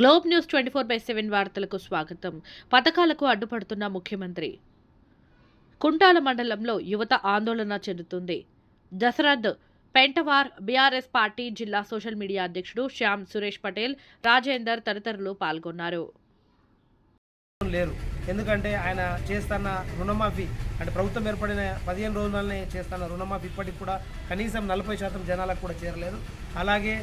Globe news twenty four by seven వార్తలకు స్వాగతం. పథకాలకు అడ్డుపడుతున్న ముఖ్యమంత్రి. కుంటాల మండలంలో యువత ఆందోళన చెందుతుంది. దశరథ్ పెంటవార్ బీఆర్ఎస్ పార్టీ జిల్లా సోషల్ మీడియా అధ్యక్షుడు శ్యామ్ సురేష్ పటేల్ రాజేందర్ తదితరులు పాల్గొన్నారు. లేరు. ఎందుకంటే ఆయన చేస్తున్న రుణమాఫీ అంటే ప్రభుత్వం ఏర్పడిన పదిహేను రోజులనే చేస్తున్న రుణమాఫీ ఇప్పటికి కూడా కనీసం నలభై శాతం జనాలకు కూడా చేరలేదు. అలాగే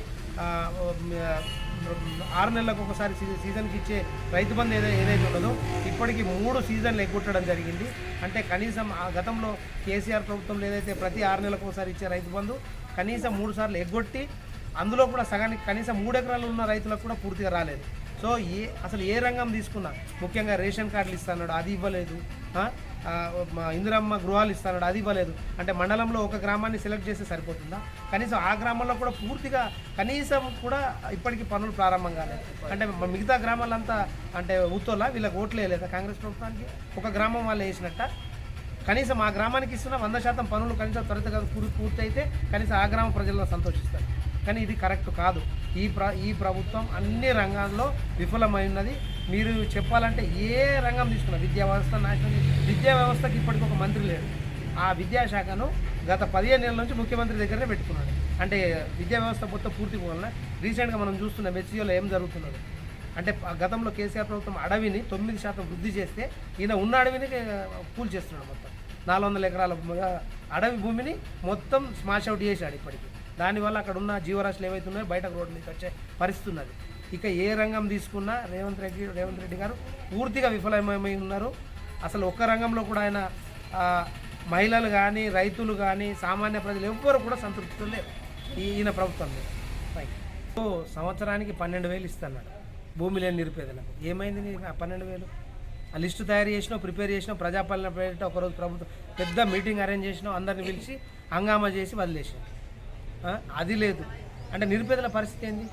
ఆరు నెలలకు ఒకసారి సీజన్కి ఇచ్చే రైతు బంధు ఏదైతే ఉన్నదో ఇప్పటికి మూడు సీజన్లు ఎగ్గొట్టడం జరిగింది. అంటే కనీసం ఆ గతంలో కేసీఆర్ ప్రభుత్వంలో ఏదైతే ప్రతి ఆరు నెలలకు ఒకసారి ఇచ్చే రైతు బంధు కనీసం మూడు సార్లు ఎగ్గొట్టి అందులో కూడా సగానికి కనీసం మూడు ఎకరాలు ఉన్న రైతులకు కూడా పూర్తిగా రాలేదు. సో ఏ అసలు ఏ రంగం తీసుకున్నా ముఖ్యంగా రేషన్ కార్డులు ఇస్తున్నాడు అది ఇవ్వలేదు. ఇందిరమ్మ గృహాలు ఇస్తాడు అది ఇవ్వలేదు. అంటే మండలంలో ఒక గ్రామాన్ని సెలెక్ట్ చేస్తే సరిపోతుందా? కనీసం ఆ గ్రామంలో కూడా పూర్తిగా కనీసం కూడా ఇప్పటికీ పనులు ప్రారంభం కాలేదు. అంటే మిగతా గ్రామాలంతా అంటే ఉత్తోలా వీళ్ళకి ఓట్లు వేయలేదా కాంగ్రెస్ ప్రభుత్వానికి? ఒక గ్రామం వాళ్ళు వేసినట్ట. కనీసం ఆ గ్రామానికి ఇస్తున్న వంద శాతం పనులు కనీసం త్వరితగా పూర్తి పూర్తయితే కనీసం ఆ గ్రామ ప్రజలను సంతోషిస్తారు. కానీ ఇది కరెక్ట్ కాదు. ఈ ప్ర ఈ ప్రభుత్వం అన్ని రంగాల్లో విఫలమైనది. మీరు చెప్పాలంటే ఏ రంగం తీసుకున్నా విద్యా వ్యవస్థ నాశనం విద్యా వ్యవస్థకి ఇప్పటికి ఒక మంత్రి లేడు. ఆ విద్యాశాఖను గత పదిహేను నెలల నుంచి ముఖ్యమంత్రి దగ్గరనే పెట్టుకున్నాడు. అంటే విద్యా వ్యవస్థ మొత్తం పూర్తి వలన రీసెంట్గా మనం చూస్తున్నాం హెచ్సిఓలో ఏం జరుగుతున్నది. అంటే గతంలో కేసీఆర్ ప్రభుత్వం అడవిని తొమ్మిది శాతం వృద్ధి చేస్తే ఈయన ఉన్న అడవిని కూల్ చేస్తున్నాడు మొత్తం. నాలుగు వందల ఎకరాల అడవి భూమిని మొత్తం స్మాష్ అవుట్ చేశాడు ఇప్పటికి. దానివల్ల అక్కడ ఉన్న జీవరాశులు ఏవైతే ఉన్నాయో బయటకు రోడ్డు మీద వచ్చే పరిస్థితి ఉన్నది ఇక ఏ రంగం తీసుకున్నా రేవంత్ రెడ్డి రేవంత్ రెడ్డి గారు పూర్తిగా విఫలమై ఉన్నారు. అసలు ఒక్క రంగంలో కూడా ఆయన మహిళలు కానీ రైతులు కానీ సామాన్య ప్రజలు ఎవ్వరు కూడా సంతృప్తితో లేరు. ఈయన ప్రభుత్వం లేదు సంవత్సరానికి పన్నెండు వేలు ఇస్తున్నాడు. భూమి లేని నిరుపేదలకు. ఏమైంది నీకు ఆ పన్నెండు వేలు? ఆ లిస్టు తయారు చేసినావు ప్రిపేర్ చేసినావు ప్రజాపాలన పేరిట ఒకరోజు ప్రభుత్వం పెద్ద మీటింగ్ అరేంజ్ చేసినావు అందరిని పిలిచి హంగామా చేసి వదిలేసావు అది లేదు. అంటే నిరుపేదల పరిస్థితి ఏంది?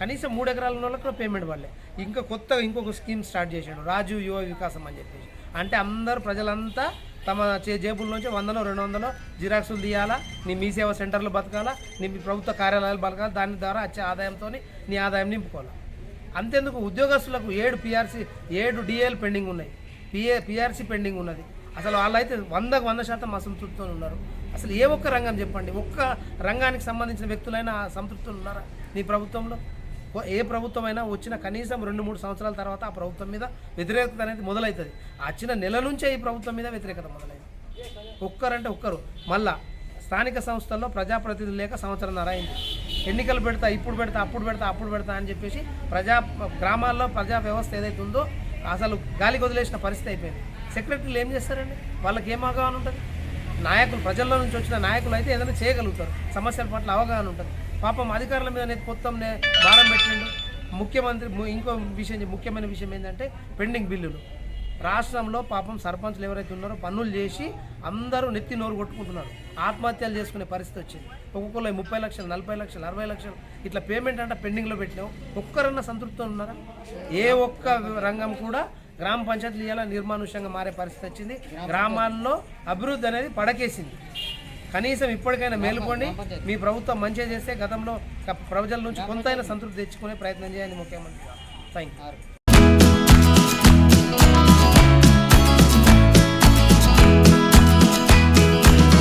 కనీసం మూడు ఎకరాల వాళ్ళకి కూడా పేమెంట్ పడలే. ఇంకా కొత్తగా ఇంకొక స్కీమ్ స్టార్ట్ చేశాడు. రాజు యువ వికాసం అని చెప్పేసి. అంటే అందరు ప్రజలంతా తమ చే జేబుల నుంచి వందలో రెండు వందలో జిరాక్సులు తీయాలా? నీ మీ సేవా సెంటర్లు బతకాలా? నీ మీ ప్రభుత్వ కార్యాలయాలు బతకాలి? దాని ద్వారా వచ్చే ఆదాయంతో నీ ఆదాయం నింపుకోవాలి? అంతేందుకు? ఉద్యోగస్తులకు ఏడు పిఆర్సీ ఏడు డిఏలు పెండింగ్ ఉన్నాయి. పిఏ పిఆర్సీ పెండింగ్ ఉన్నది. అసలు వాళ్ళైతే వందకు వంద శాతం అసంతృప్తితో ఉన్నారు. అసలు ఏ ఒక్క రంగం చెప్పండి? ఒక్క రంగానికి సంబంధించిన వ్యక్తులైనా సంతృప్తులు ఉన్నారా నీ ప్రభుత్వంలో? ఏ ప్రభుత్వం అయినా వచ్చిన కనీసం రెండు మూడు సంవత్సరాల తర్వాత ఆ ప్రభుత్వం మీద వ్యతిరేకత అనేది మొదలవుతుంది వచ్చిన నెల నుంచే ఈ ప్రభుత్వం మీద వ్యతిరేకత మొదలైంది. ఒక్కరంటే ఒక్కరు. మళ్ళా స్థానిక సంస్థల్లో ప్రజాప్రతినిధులు లేక సంవత్సరంన్నర అయింది ఎన్నికలు పెడతా ఇప్పుడు పెడతా అప్పుడు పెడతా అప్పుడు పెడతా అని చెప్పేసి ప్రజా గ్రామాల్లో ప్రజా వ్యవస్థ ఏదైతే ఉందో అసలు గాలికి వదిలేసిన పరిస్థితి అయిపోయింది. సెక్రటరీలు ఏం చేస్తారండి? వాళ్ళకి ఏం అవగాహన ఉంటుంది? నాయకులు ప్రజల్లో నుంచి వచ్చిన నాయకులు అయితే ఏదైనా చేయగలుగుతారు. సమస్యల పట్ల అవగాహన ఉంటుంది. పాపం అధికారుల మీద అనేది మొత్తంనే భారం పెట్టిండు. ముఖ్యమంత్రి ము- ఇంకో విషయం ముఖ్యమైన విషయం ఏంటంటే పెండింగ్ బిల్లులు. రాష్ట్రంలో పాపం సర్పంచ్లు ఎవరైతే ఉన్నారో పనులు చేసి అందరూ నెత్తి నోరు కొట్టుకుంటున్నారు. ఆత్మహత్యలు చేసుకునే పరిస్థితి వచ్చింది. ఒక్కొక్కరు ముప్పై లక్షలు నలభై లక్షలు అరవై లక్షలు ఇట్లా పేమెంట్ అంటే పెండింగ్లో పెట్టినావు. ఒక్కరన్నా సంతృప్తితో ఉన్నారా? ఏ ఒక్క రంగం కూడా గ్రామ పంచాయతీలు ఇలా నిర్మానుష్యంగా మారే పరిస్థితి వచ్చింది. గ్రామాల్లో అభివృద్ధి అనేది పడకేసింది. కనీసం ఇప్పటికైనా మేలుకోండి. మీ ప్రభుత్వం మంచిగా చేస్తే గతంలో ప్రజల నుంచి కొంతైనా సంతృప్తి తెచ్చుకునే ప్రయత్నం చేయండి ముఖ్యమంత్రి థ్యాంక్ యూ